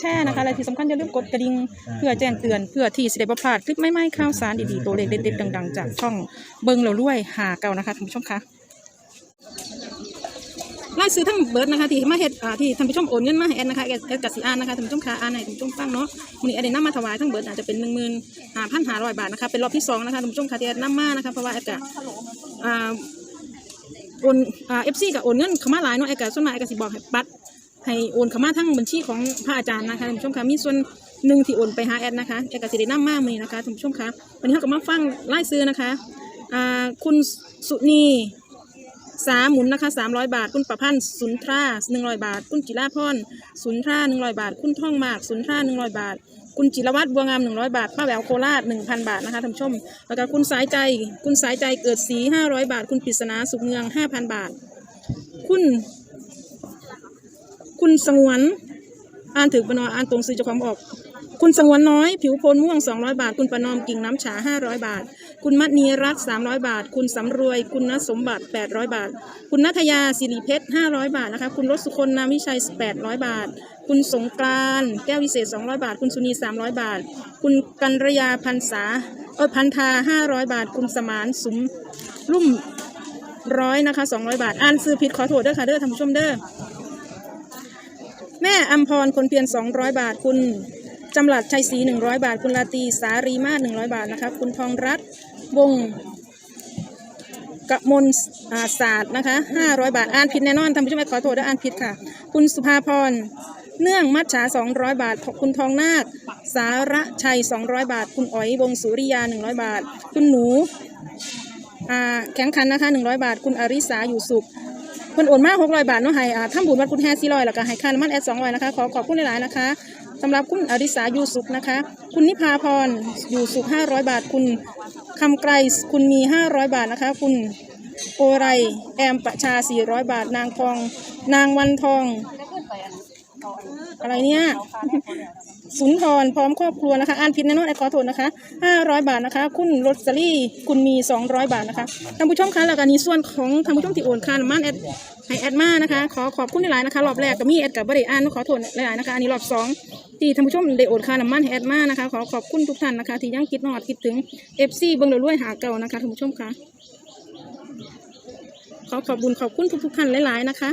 แชร์นะคะและที่สำคัญอย่าลืมกดกระดิ่งเพื่อแจ้งเตือนเพื่อที่สิได้บ่พลาดคลิปใหม่ๆข่าวสารดีๆตัวเลขเด็ดๆดัง ๆ จากช่องเบิงเรารวยหาเก่านะคะท่านผู้ชมคะรายซื้อทั้งเบิร์ดนะคะที่มาเฮ็ดอ่าที่ท่านผู้ชมโอนเงินมาให้แอดนะคะแอดแอดกัสิอ่านนะคะท่านผู้ชมคะอ่านให้ท่านผู้ชมฟังเนาะมื้อนี้แอดได้นำมาถวายทั้งเบิร์ดอาจจะเป็น15,500บาทนะคะเป็นรอบที่สองนะคะท่านผู้ชมคะที่แอดนำมานะคะเพราะว่าแอดกะอ่าโอนอ่าเอฟซีกับโอนเงินเข้ามาหลายเนาะไอ้กะส่วนมากไอ้กะสิบอกให้ปัด ให้โอนเข้ามาทั้งบัญชีของพระอาจารย์นะคะท่านผู้ชมคะมีส่วนหนึ่งที่โอนไปหาแอดนะคะไอ้กะสิได้ำมากมือนี้นะคะท่านผู้ชมคะวันนี้เราก็มาฟังไล่ซื้อนะคะอ่าคุณสุนีสาหมุนนะคะสามร้อยบาท คุณประพันธ์สุนทราหนึ่งร้อยบาท คุณจิราพรสุนทราหนึ่งร้อยบาท คุณท่องมากสุนทราหนึ่งร้อยบาท คุณจิรวัตรบัวงามหนึ่งร้อยบาทป้าแหววโคราชหนึ่งพันบาทนะคะท่านผู้ชม แล้วก็คุณสายใจ คุณสายใจเกิดสีห้าร้อยบาท คุณปริศนาสุขเมืองห้าพันบาท คุณ คุณสงวนอ่านถึงปนออ่านตรงซื้อจ้าของออก คุณสงวนน้อย ผิวโพลม่วง 200 บาท คุณประนอมกิ่งน้ำฉา 500 บาท คุณมัดนีรัตน์300 บาท คุณสำรวย คุณนสมบัติ 800 บาท คุณนัทยาสิริเพชร 500 บาทนะคะ คุณรสสุคนนามวิชัย 800 บาท คุณสงกรานแก้ววิเศษ 200 บาท คุณสุนี 300 บาท คุณกัญรยาพันษาเออพันธา 500 บาท คุณสมานสุมรุ่มร้อยนะคะ 200 บาท อ่านซื้อผิดขอโทษเด้อค่ะเด้อท่านผู้ชมเด้อ แม่อัมพรคนเพียร200 บาท คุณจำหลัดชัยศรี100 บาท คุณลาตีสารีมาศ100 บาทนะคะคุณทองรัตน์วงกมลาศาสตร์นะคะ500 บาท อ่านผิดแน่นอนท่านผู้ชมขอโทษด้วยอ่านผิดค่ะ คุณสุภาพรเนื่องมัจฉา 200 บาท คุณทองนาค สาระชัย 200 บาท คุณอ๋อยวงสุริยา 100 บาท คุณหนูแข็งขันนะคะ 100 บาท คุณอริสาอยู่สุข พิ่นโอนมาก600บาทเนาะให้อ่าทำบุญวัดกุฎแฮ400แล้วก็ให้ค่าน้ำมันแอด200นะคะขอขอบคุณหลายๆนะคะสำหรับคุณอริสาอยู่สุขนะคะ คุณนิพาพรอยู่สุข500บาท คุณคำไกรคุณมี500บาทนะคะ คุณโอไรแอมประชา400บาท นางทอง นางวันทอง อะไรเนี่ย สุนทรพร้อมครอบครัวนะคะอ่านผิดแน่นอนแอดขอโทษนะคะ 500 บาทนะคะ คุณโรสลี่คุณมี 200 บาทนะคะท่านผู้ชมคะแล้วก็ในส่วนของท่านผู้ชมที่โอนค่าน้ำมันแอดให้แอดมานะคะ ขอขอบคุณหลายๆนะคะรอบแรกก็มีแอดกับบริอ่านขอโทษหลายๆนะคะอันนี้รอบสองที่ท่านผู้ชมได้โอนค่าน้ำมันให้แอดมานะคะขอขอบคุณทุกท่านนะคะ ที่ยังคิดนอดคิดถึง FC เบิ้งเราด้วยหาเก่านะคะท่านผู้ชมคะขอขอบคุญขอบคุณทุกๆท่านหลายๆนะคะ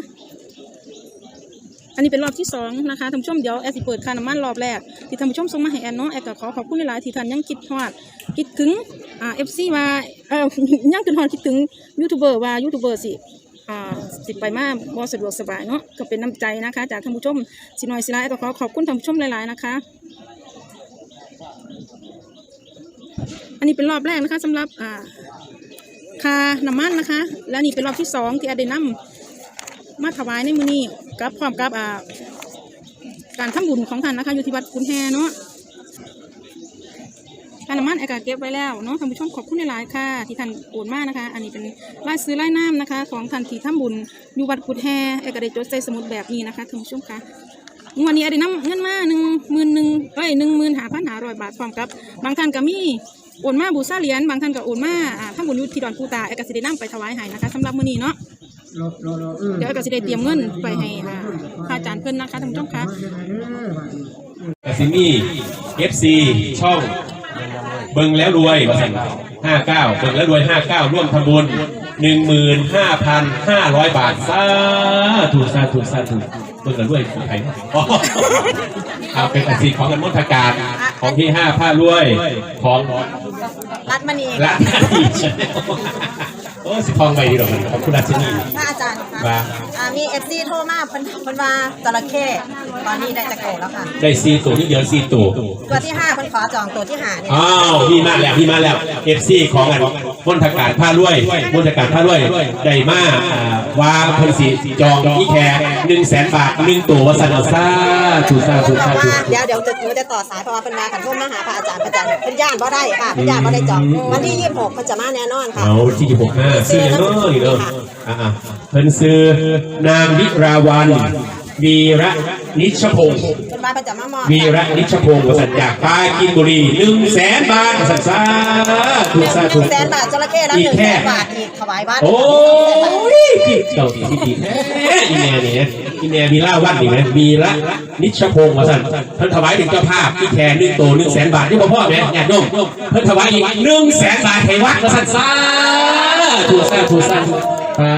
อันนี้เป็นรอบที่สองนะคะท่านผู้ชมเดี๋ยวแอดสิเปิดค่าน้ำมันรอบแรกที่ท่านผู้ชมส่งมาให้แอนเนาะแอดก็ขอขอบคุณหลายๆที่ท่านยังคิดฮอดคิดถึงอ่าเอฟซีว่าเออยังคิดฮอดคิดถึงยูทูบเบอร์ว่ายูทูบเบอร์สิอ่าสิไปมาบ่สะดวกสบายเนาะก็เป็นน้ำใจนะคะ จากท่านผู้ชมสิน้อยสิหลายก็ขอขอบคุณท่านผู้ชมหลายๆนะคะ อันนี้เป็นรอบแรกนะคะสำหรับอ่าค่าน้ำมันนะคะ และนี่เป็นรอบที่สองที่แอดได้นำมาถวายในมือนี้ กับพร้อมกับอ่าการทำบุญของท่านนะคะ อยู่ที่วัดกุนแฮเนาะการน้ำมันไอกาเก็บไว้แล้วเนาะท่านผู้ชมขอบคุณหลายๆค่ะ ที่ท่านโอนมากนะคะ อันนี้เป็นรายซื้อรายน้ำนะคะ ของท่านที่ทำบุญอยู่วัดกุนแฮไอกาได้จดใส่สมุดแบบนี้นะคะท่านผู้ชมคะงวันนี้ไอได้ำเงินมาหนึ่งหมื่นหนึ่งเอ้ยหนึ่งหมื่นหาพันหาร้อยบาทพร้อมกับบางท่านก็มีโอนมาบูชาเหรียญบางท่านก็โอนมาอ่าทำบุญยู่ที่ดอนปูตาไอกาสิได้นำไปถวายให้นะคะสำหรับมื้อนี้เนาะ เดี๋ยวก็สิได้เตรียมเงินไปให้อ่าพระอาจารย์เพิ่นนะคะท่านผู้ชมคะกสิมีเอฟซีช่องเบิงแล้วรวยมาสั่งห้าเก้าเบิงแล้วรวยห้าเก้าร่วมทำบุญหนึ่งหมื่นห้าพันห้าร้อยบาทสาธุสาธุสาธุเบิงแล้วรวยของใครอ๋อเอาเป็นอาชีพของกันมทการของที่ห้าผ้ารวยของรัดมณีรัตนีชาแนล โอ้สิทองไปดีหรอกมันขอบคุณรัชนีพระอาจารย์คะว่าอ่ามีเอฟซีโทรมาเพิ่นเพิ่นว่าจระเข้ตอนนี้ได้จะโกแล้วค่ะ ได้ซีตัวที่เดียวซีตัวตัวที่ห้าเพิ่นขอจองตัวที่ห้าเนี่ยอ้าวพี่มาแล้วพี่มาแล้วเอฟซีของอัน มณฑการผ้ารวยมณฑการผ้ารวยได้มาอ่าว่าเพิ่นสิจองอีแค่หนึ่งแสนบาทหนึ่งตัววสันเอาซาถูซาถูเพซาราะถูว่าเดี๋ยวเดี๋ยวจะหนูจะต่อสายเพราะว่าเพิ่นมาขันทุ่มมาหาพระอาจารย์พระอาจารย์เพิ่นย่านบ่ได้ค่ะเพิ่นย่านบ่ได้จองวันที่ยี่สิบหกเพิ่นจะมาแน่นอนค่ะเอาที่ยี่หกห้าซื้อยังน้อยเนาะอ่าๆเพิ่นซื้อนางวิราวันวีระนิชพงศ์ เพิ่นว่าเพิ่นจะมามอบวีระนิชพงศ์ประสันจากปรากินบุรีหนึ่งแสนบาทประสันซาถูกซาหถูนึ่กงแสนบาทจระเข้แล้วอีหกนึ่งแค่แสนบาทอีกถวายวัดโอ้ยเจ้าดีที่ดีแท้อีแม่นี่นะอีแม่มีล่าวันนี่ไหมมีละนิชพงศ์ประสันเพิ่นถวายถึงเจ้าภาพอีแค่หนึ่งโตหนึ่งแสนบาทที่พ่อพ่อแม่ญาติโยมเพิ่นถวายอีกหนึ่งแสนบาทให้วัดประสันซาถูกซาถูกซาถูกซา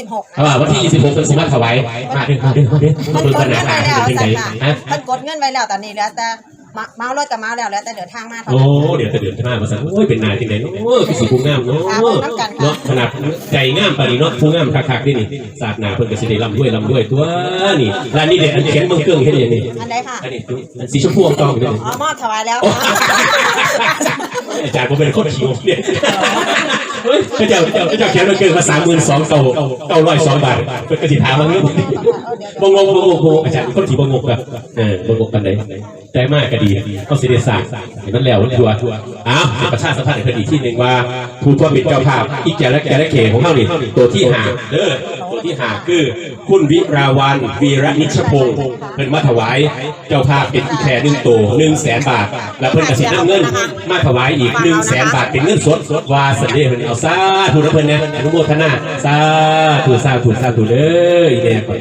วันที่26อ่าวันที่ 26เป็นสิมาถวายมาเด้อมาเด้อมาเด้อมันเบิ่งกกัดนเงินะนไว้แล้วเป็นสั่ไงนค่ะฮะมันกดเงินไว้แล้วตอนนี้เหลือแต่มาเมารถกับเมาแล้วเหลือแต่เดินทางมาเท่าโอ้นั้น เดี๋ยวจะเดือดจะมาภาษาโอ้ยเป็นนายที่ไหนเนาะโอ้ยคือสีผู้งามเนาะครับผมน้ำกันครับเนาะขนาดใจงามปานนี้เนาะผู้งามคักๆนี่นี่ศาสนาเพิ่นก็สิได้ร่ำด้วยร่ำด้วยตัวนี่ร้านนี้เด็ดอันเขียนเมืองเครื่องเฮ็ดอย่างนี้อันใดค่ะอันนี้อันสีชมพูอองตองอยู่นี่ อ๋อมอบถวายแล้วโอ้อาจารย์ผมเป็นคนขี้งกเนี่ยเฮ้ย พระเจ้าพระเจ้าพระเจ้าเขียนเมืองเครื่องมา32,000เก้าเก้าร้อยสองบาทเพิ่นก็สิถามว่าเงี้ยบงงบงงบงอาจารย์คนขี้บงงกับเออบงงกันไหนใจมากก็ดีเขาเสียสางเห็นมันแล้วทัวร์อ้าวประชาสัมพันธ์เพิ่นอีกที่หนึ่งว่าผู้ทวเป็นเจ้าภาพอีกแก่และแก่และเขของเท่านี่ตัวที่หาเด้อ ตัวที่หาคือ คุณวิราวันวีระนิชพงศ์เพิ่นมาถวายเจ้าภาพเป็นอีแค่หนึ่งตัวหนึ่งแสนบาท แล้วเพิ่นก็สินำเงิน มาถวายอีกหนึ่งแสนบาทเป็นเงินสดวาสันเดเพิ่นเอาซาถูนะเพิ่นเนี่ยอนุโมทนาซาถูซาถูซาถูเด้ออีแดงก่อน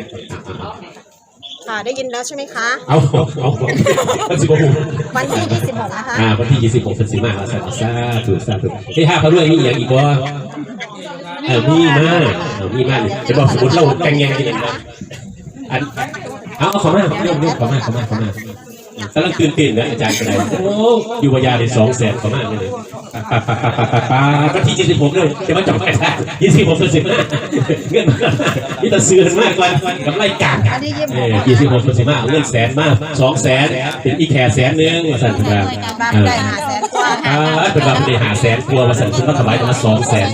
ค่ะได้ยินแล้วใช่ไหมคะ เอาเอาเอาเอาสิบหกวันที่ 26 นะคะ อ่า วันที่ยี่สิบหกพฤศจิกายนซาซาถูซาถูเฮ้ยห้าเขาด้วยมีอย่างอีกบ่ เออมีมากเออมีมากนี่จะบอกสมมติเราแต่งยังกินกันอันเอาเอาขอมาเรื่องเรื่องขอมาขอมาขอมากำลังตื่นเต้นนะอาจารย์กระไดโอ้อยู่วายาได้สองแสนขอมาเลยปะปะปะปะปะปะวันที่ยี่สิบหกเลยจะมาจับไปได้ยี่สิบหกพฤศจิกายนเงื่อนมาที่ตะเสือนมากกว่ากำไรกางอันนี้26เออยี่สิบหกพฤศจิกายนเอาเงินแสนมากสองแสนเป็นอีกแค่แสนหนึงมาสั่นถึงแล้วบา งได้หาแสนกว่าอ่าเป็นว่าไม่ได้หาแสนกลัวมาสั่นถึงก็ถวายกันมาสองแสน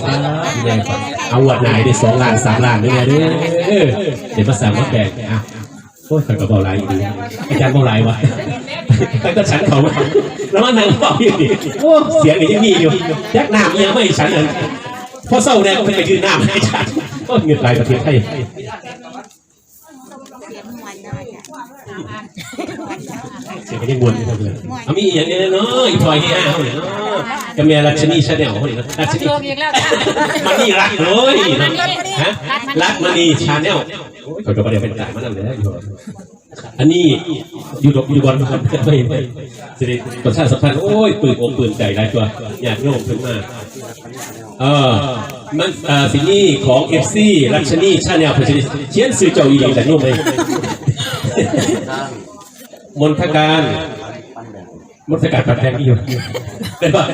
แย่ก่อนเอาวัดไหนได้สองล้านสามล้านด้วยไงเด้อเดี๋ยวมาสั่งมาแบ่งอะโอ้ยขันกระเป๋าลายดีอาจารย์เบาลายวะตั้งแต่ฉันเขามาแล้วมันนั่งเฝ้าอยู่ดิโอ้เสียงยังมีอยู่ยักหน้าเมียไม่ฉันเลยพอเศร้าแน่ก็ไปยืนหน้าให้ฉันก็เงินหลายประเทศไทย เสียงก็ยังวนอยู่เลยเอามีอย่างนี้เนาะอีพลอยที่ห้าเขาเนี่ยเนาะกับเมียรัชนีชาแนลเขาเนี่ยเนาะรัชนีโยมอีกแล้วจ้ะมันนี่รักเลยเนาะฮะรักมันนี่ชาแนล เขาก็ไม่ได้เป็นต่างมันนั่นเลยอยู่อันนี้อยู่ดอกอยู่บอลครับไม่ไม่สิริประชาสัมพันธ์โอ้ยปืนอกปืนใจได้ตัวอยากโยมขึ้นมาเออมันอ่อสิ่งนี้ของเอฟซีรัชนีชาแนลเพื่อจะเขียนสื่อเจ้าอีหลีแต่โยมเลยมนทการมนทการปัดแดงนี่อยู่เป็นป่ะ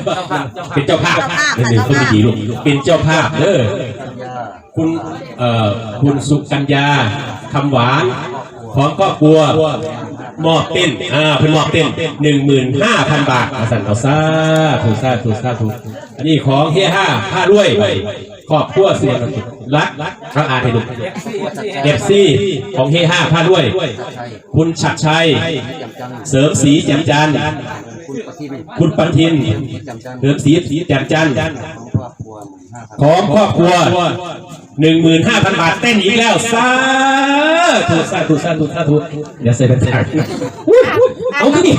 เป็นเจ้าภาพเป็นหนึ่งคนดีลูกเป็นเจ้าภาพเด้อ คุณเอ่อคุณสุกัญญาคำหวานของครอบครัวมอบเต้นอ่าเป็นมอบเต้นหนึ่งหมื่นห้าพันบาทอาสั่นเอาซาถูกซาถูกซาถูกอันนี้ของเฮียห้าผ้าด้วยครอบครัวเสียงรักเขาอ่านให้ดูเอฟซีของเฮห้าผ้าด้วย คุณชัดชัย เสริมสีแจ่มจันทร์คุณปันทินเสริมสีแจ่มจันทร์ของครอบครัว หนึ่งหมื่นห้าพันบาทเต้นอีกแล้วซาถูกซาถูกซาถูกซาถูกเดี๋ยวใส่เป็นถังเอาขึ้นดิ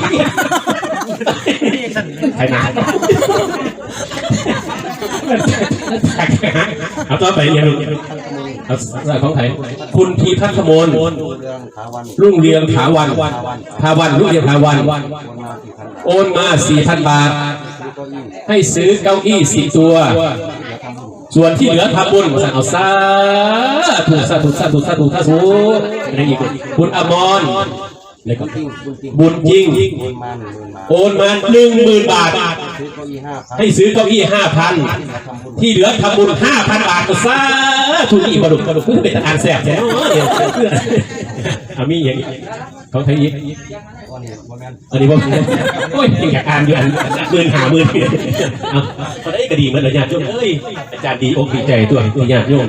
ใครมาเอาต่อไปเนี่ยลูกเอาใส่ของไทยคุณพีพัฒมนรุ่งเรืองถาวันถาวันรุ่งเรืองถาวัน โอนมาสี่พันบาท ให้ซื้อเก้าอี้สี่ตัว ส่วนที่เหลือทำบุญสั่งเอาซาถูกซาถูกซาถูกซาถูกซาถูกอะไรอีกคุณอมรแล้วก็บุญยิ่งโอนมาหนึ่งหมื่นบาท ให้ซื้อเก้าอี้ห้าพันที่เหลือทำบุญห้าพันบาทก็ซาถูกอีกบดุกบดุกเพื่อเป็นทหารแสบใช่ไหมอามีอย่างนี้ เขาไทยอีกอันนี้ว่าโอ้ยยังอยากอ่านอยู่อันหมื่นหาหมื่นเอาตอนนี้ก็ดีเหมือนเลยญาติโยมเอ้ยอาจารย์ดีอกดีใจตัวตัวญาติโยม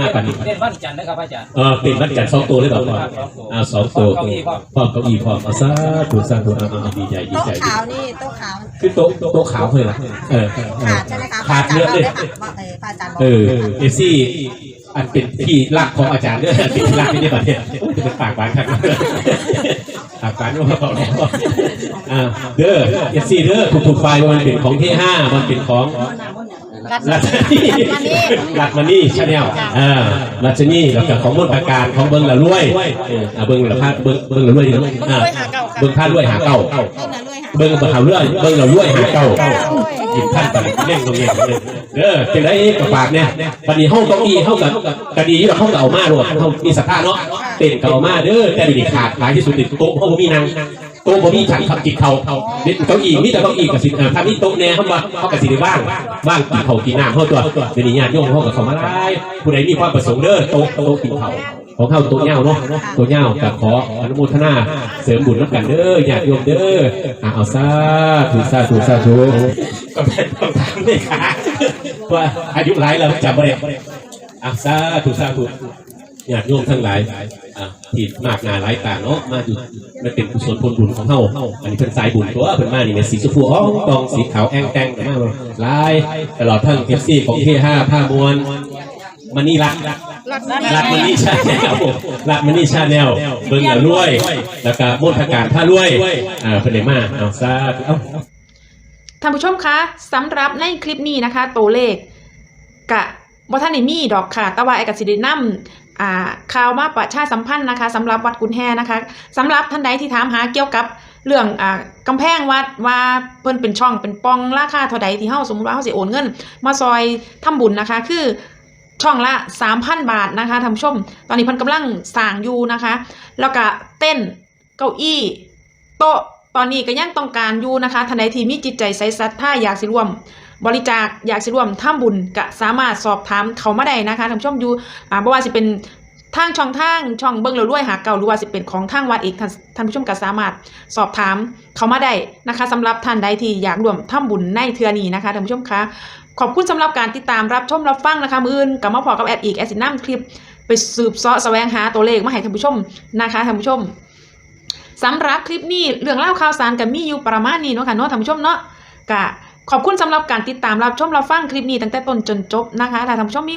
มากกว่านี้เล่นวันจันทร์นะครับอาจารย์เออเป็นวัดจันทร์สองตัวเลยเปล่าพ่ออ่าสองตัวพ่อเก้าอี้พ่อเอาซาถูกซาถูกเอาเอาดีใจดีโต๊ะใจขาวนี่โต๊ะขาวคือโต๊ะโต๊ะขาวเลยล่ะเออขาดใช่ไหมคะขาดเยอะเลยพระอาจารย์บอกเออเอซี่ อันเป็นที่รักของอาจารย์ด้วยเป็นที่รักไม่ได้ประเทศจะเป็นปากหวานครับอาการว่าเขาแล้วอ่าเด้อเอฟซีเด้อทุกๆไฟมันเป็นของที่ห้ามันเป็นของรัชนีรัชมณีชาแนลอ่ารัชนีแล้วก็ของมนตการของเบิ้งละรวยเอออ่าเบิ้งละพาเบิ้งเบิ้งละรวยเดี๋ยวอ่าเบิ้งพาดรวยหาเก้า เบิ้งละหาเรื่อยเบิ้งละรวยหาเก้าหยิบท่านไปเล่นตรงนี้เด้อเป็นไรกับปากเนี่ยวันนี้ห้องเก้าอี้ห้องกับกระดีเราห้องกับเอามาโลดห้องมีสภาพเนาะเต้นกับเอามาเด้อแต่ดีขาดหลายที่สุดติดโต๊ะห้องบ่มีนางโต๊ะบ่มีฉันขับกินเขาเด็ดเก้าอี้มีแต่เก้าอี้กับสิเอ่อถ้ามีโต๊ะแน่เขามาเขากับสิได้บ้างบ้างกินเขากินน้ำเขาตัวเดี๋ยวนี้ญาติโยมเขากับเขามาไล่ผู้ใดมีความประสงค์เด้อโต๊ะโต๊ะกินเขา ของเข้าโต๊ะเง่าเนาะโต๊ะเง่ากับขออนุโมทนาเสริมบุญรับกันเด้อญาติโยมเด้ออะเอาซาถูซาถูซาถูก็เป็นคำถามเลยค่ะว่าอายุหลายแล้วจำบ่ได้อะซาถูซาถูญาติโยมทั้งหลายอะที่มากหนาหลายตาเนาะมาอยู่มันเป็นกุศลผลบุญของเฮาอันนี้เพิ่นสายบุญตัวเพิ่นมานี่เนี่ยสีชมพูอ้องตองสีขาวแองแตงกันมาหลายตลอดทั้งเอฟซีของเทห้าผ้ามวลมันนี่รัก รักมันนี่ชาแนลรักมันนี่ชาแนลเบิ่งแล้วรวย แล้วก็มนทการผ้ารวยอ่าเพิ่นได้มาเอาซาเอ้าท่านผู้ชมคะสำหรับในคลิปนี้นะคะ ตัวเลขกะบ่ท่านได้มีดอกค่ะ แต่ว่าไอ้กสิได้นำอ่าข่าวมาประชาสัมพันธ์นะคะสำหรับวัดกุนแฮนะคะสำหรับท่านใดที่ถามหาเกี่ยวกับเรื่องอ่ากำแพงวัดว่าเพิ่นเป็นช่องเป็นปองราคาเท่าใดที่เฮาสมมุติว่าเฮาสิโอนเงิน มาซอยทำบุญนะคะ คือ ช่องละ 3,000 บาทนะคะท่านผู้ชม ตอนนี้เพิ่นกำลังสร้างอยู่นะคะ แล้วก็เต้นเก้าอี้ โต๊ะตอนนี้ก็ยังต้องการอยู่นะคะทนายทีมีจิตใจใสสัตย์ถ้าอยากสิร่วม บริจาคอยากสิร่วมทำบุญก็สามารถสอบถามเขามาได้นะคะท่านผู้ชมอยู่อ่าบ่ว่าสิเป็น ทางช่องทางช่องเบิ่งแล้วรวยหาเก่าหรือว่าสิเป็นของทางวัดเอกท่านท่านผู้ชมก็สามารถสอบถามเขามาได้นะคะสำหรับท่านใดที่อยากร่วมทำบุญในเทือนี้นะคะท่านผู้ชมคะขอบคุณสำหรับการติดตามรับชมรับฟังนะคะมืออื่นกับมาพอกับแอดอีกแอดสินำคลิป ไปสืบเสาะแสวงหาตัวเลขมาให้ท่านผู้ชมนะคะท่านผู้ชมสำหรับคลิปนี้เรื่องเล่าข่าวสารกับมีอยู่ประมาณนี้เนาะค่ะเนาะท่านผู้ชมเนาะกะขอบคุณสำหรับการติดตามรับชมรับฟังคลิปนี้ตั้งแต่ต้นจนจบนะคะถ้าท่านผู้ชมมี